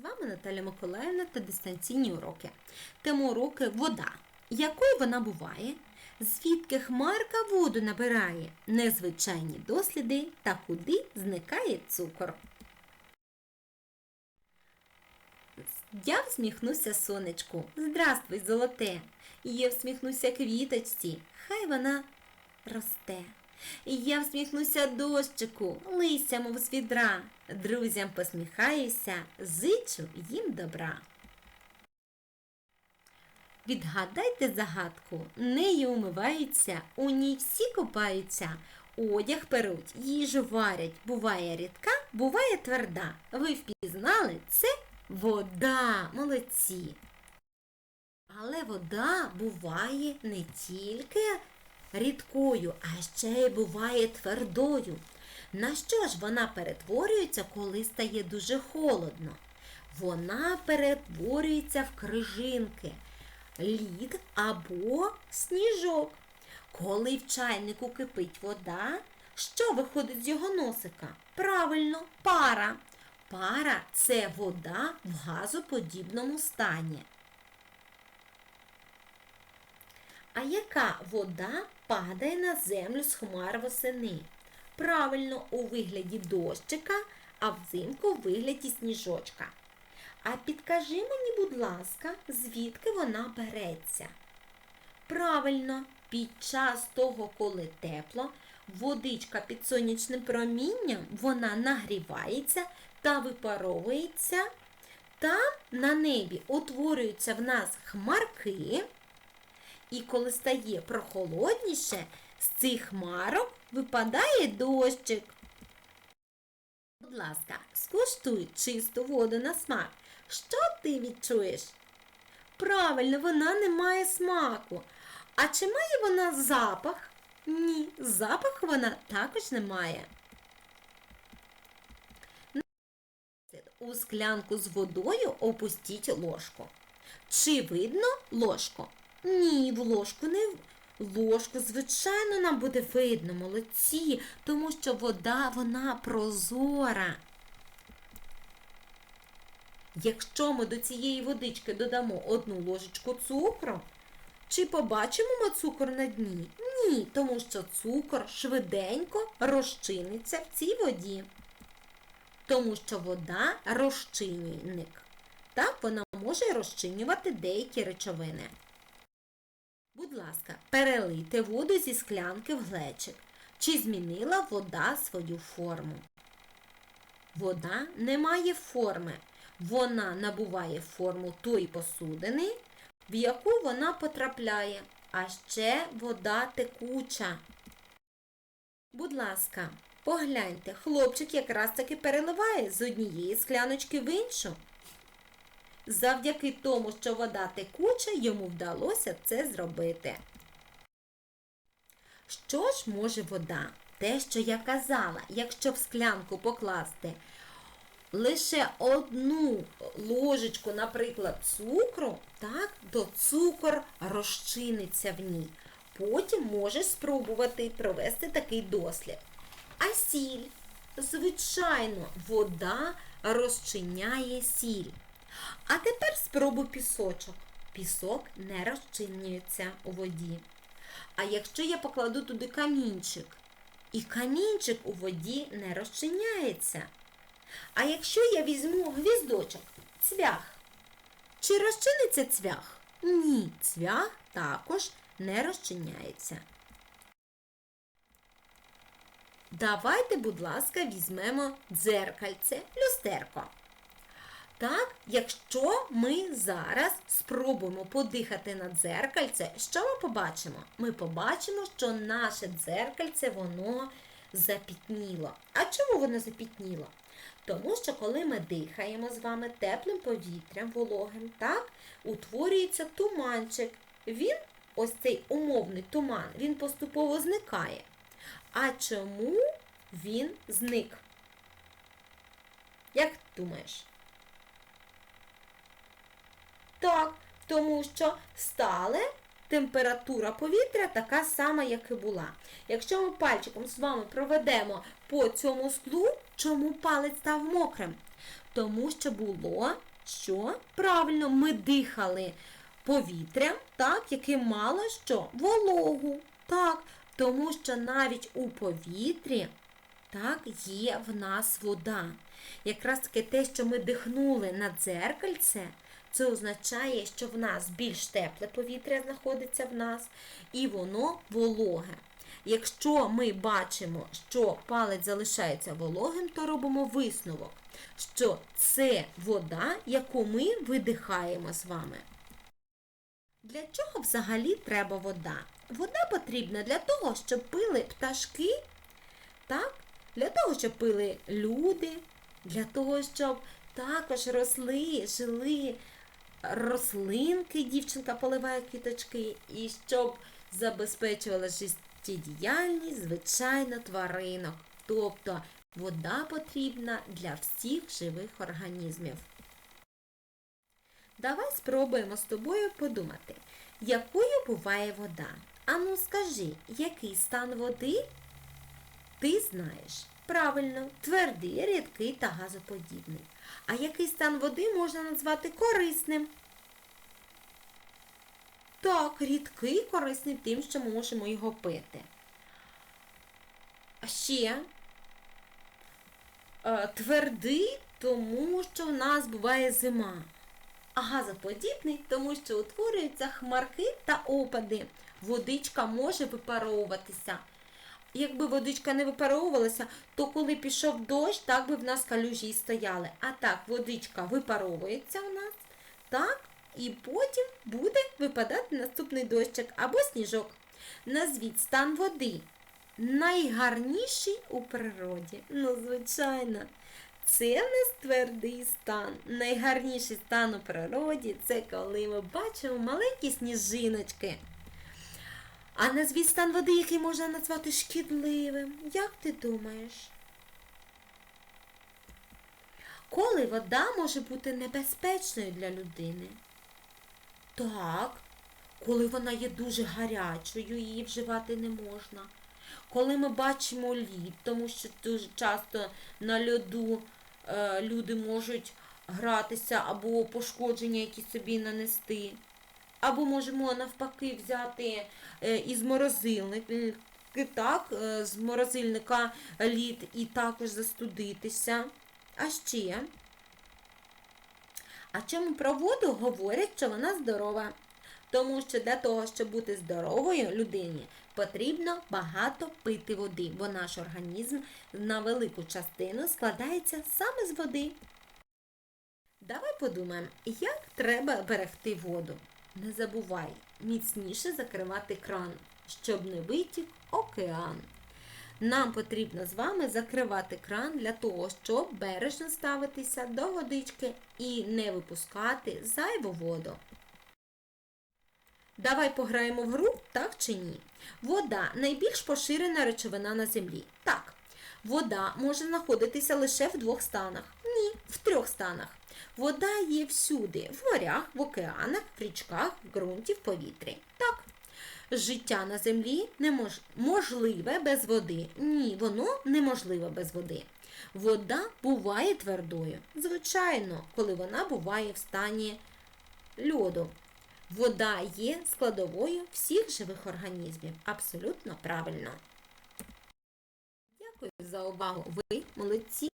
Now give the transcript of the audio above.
З вами Наталя Миколаївна та дистанційні уроки. Тема уроки вода. Якою вона буває? Звідки хмарка воду набирає? Незвичайні досліди та куди зникає цукор. Я всміхнуся сонечку. Здравствуй, золоте. Я всміхнуся квіточці. Хай вона росте. Я всміхнуся дощику, лися, мов з відра. Друзям посміхаюся, зичу їм добра. Відгадайте загадку, нею умиваються, у ній всі купаються, одяг перуть, їжу варять, буває рідка, буває тверда. Ви впізнали це вода, молодці. Але вода буває не тільки рідкою, а ще й буває твердою. На що ж вона перетворюється, коли стає дуже холодно? Вона перетворюється в крижинки, лід або сніжок. Коли в чайнику кипить вода, що виходить з його носика? Правильно, пара. Пара це вода в газоподібному стані. А яка вода падає на землю з хмар восени? Правильно, у вигляді дощика, а взимку у вигляді сніжочка. А підкажи мені, будь ласка, звідки вона береться? Правильно, під час того, коли тепло, водичка під сонячним промінням вона нагрівається та випаровується. Там на небі утворюються в нас хмарки. І коли стає прохолодніше, з цих хмарок випадає дощик. Будь ласка, скуштуй чисту воду на смак. Що ти відчуєш? Правильно, вона не має смаку. А чи має вона запах? Ні, запах вона також не має. У склянку з водою опустіть ложку. Чи видно ложку? Ні, в ложку не в- ложку, звичайно, нам буде видно, молодці, тому що вода вона прозора. Якщо ми до цієї водички додамо одну ложечку цукру, чи побачимо ми цукор на дні? Ні, тому що цукор швиденько розчиниться в цій воді. Тому що вода розчинник. Так, вона може розчинювати деякі речовини. Будь ласка, перелийте воду зі склянки в глечик. Чи змінила вода свою форму? Вода не має форми. Вона набуває форму тої посудини, в яку вона потрапляє. А ще вода текуча. Будь ласка, погляньте, хлопчик якраз таки переливає з однієї скляночки в іншу. Завдяки тому, що вода текуча, йому вдалося це зробити. Що ж може вода? Те, що я казала, якщо в склянку покласти лише одну ложечку, наприклад, цукру, так, то цукор розчиниться в ній. Потім можеш спробувати провести такий дослід. А сіль? Звичайно, вода розчиняє сіль. А тепер спробуй пісочок. Пісок не розчинюється у воді. А якщо я покладу туди камінчик, і камінчик у воді не розчиняється. А якщо я візьму гвіздочок, цвях, чи розчиниться цвях? Ні, цвях також не розчиняється. Давайте, будь ласка, візьмемо дзеркальце, люстерко. Так, якщо ми зараз спробуємо подихати на дзеркальце, що ми побачимо? Ми побачимо, що наше дзеркальце воно запітніло. А чому воно запітніло? Тому що коли ми дихаємо з вами теплим повітрям, вологим, так, утворюється туманчик. Він, ось цей умовний туман, він поступово зникає. А чому він зник? Як думаєш? Так, тому що стале температура повітря така сама, як і була. Якщо ми пальчиком з вами проведемо по цьому склу, чому палець став мокрим? Тому що було Що? Правильно, ми дихали повітрям, так, яке мало що? Вологу. Так, тому що навіть у повітрі так, є в нас вода. Якраз таки те, що ми дихнули на дзеркальце, це означає, що в нас більш тепле повітря знаходиться в нас, і воно вологе. Якщо ми бачимо, що палець залишається вологим, то робимо висновок, що це вода, яку ми видихаємо з вами. Для чого взагалі треба вода? Вода потрібна для того, щоб пили пташки, так? для того, щоб пили люди, для того, щоб також росли, жили рослинки, дівчинка поливає квіточки, і щоб забезпечувала життєдіяльність, звичайно, тваринок. Тобто вода потрібна для всіх живих організмів. Давай спробуємо з тобою подумати, якою буває вода. Ану скажи, який стан води ти знаєш? Правильно, твердий, рідкий та газоподібний. А який стан води можна назвати корисним? Так, рідкий корисний тим, що ми можемо його пити. А ще е, твердий, тому що в нас буває зима. А газоподібний, тому що утворюються хмарки та опади. Водичка може випаровуватися. Якби водичка не випаровувалася, то коли пішов дощ, так би в нас калюжі і стояли. А так, водичка випаровується у нас, так, і потім буде випадати наступний дощик або сніжок. Назвіть стан води. Найгарніший у природі. Ну, звичайно, це в нас твердий стан. Найгарніший стан у природі це коли ми бачимо маленькі сніжиночки. А назвіть стан води, який можна назвати шкідливим. Як ти думаєш? Коли вода може бути небезпечною для людини? Так, коли вона є дуже гарячою, її вживати не можна. Коли ми бачимо лід, тому що дуже часто на льоду е, люди можуть гратися або пошкодження якісь собі нанести. Або можемо навпаки взяти е, із морозильника, так, е, з морозильника лід і також застудитися. А ще, а чому про воду говорять, що вона здорова? Тому що для того, щоб бути здоровою людині, потрібно багато пити води, бо наш організм на велику частину складається саме з води. Давай подумаємо, як треба берегти воду. Не забувай міцніше закривати кран, щоб не витік океан. Нам потрібно з вами закривати кран для того, щоб бережно ставитися до водички і не випускати зайву воду. Давай пограємо в гру, так чи ні? Вода найбільш поширена речовина на землі. Так. Вода може знаходитися лише в двох станах. Ні, в трьох станах. Вода є всюди, в морях, в океанах, в річках, в ґрунті, в повітрі. Так. Життя на землі неможливе без води. Ні, воно неможливе без води. Вода буває твердою. Звичайно, коли вона буває в стані льоду. Вода є складовою всіх живих організмів. Абсолютно правильно. Дякую за увагу. Ви молодці.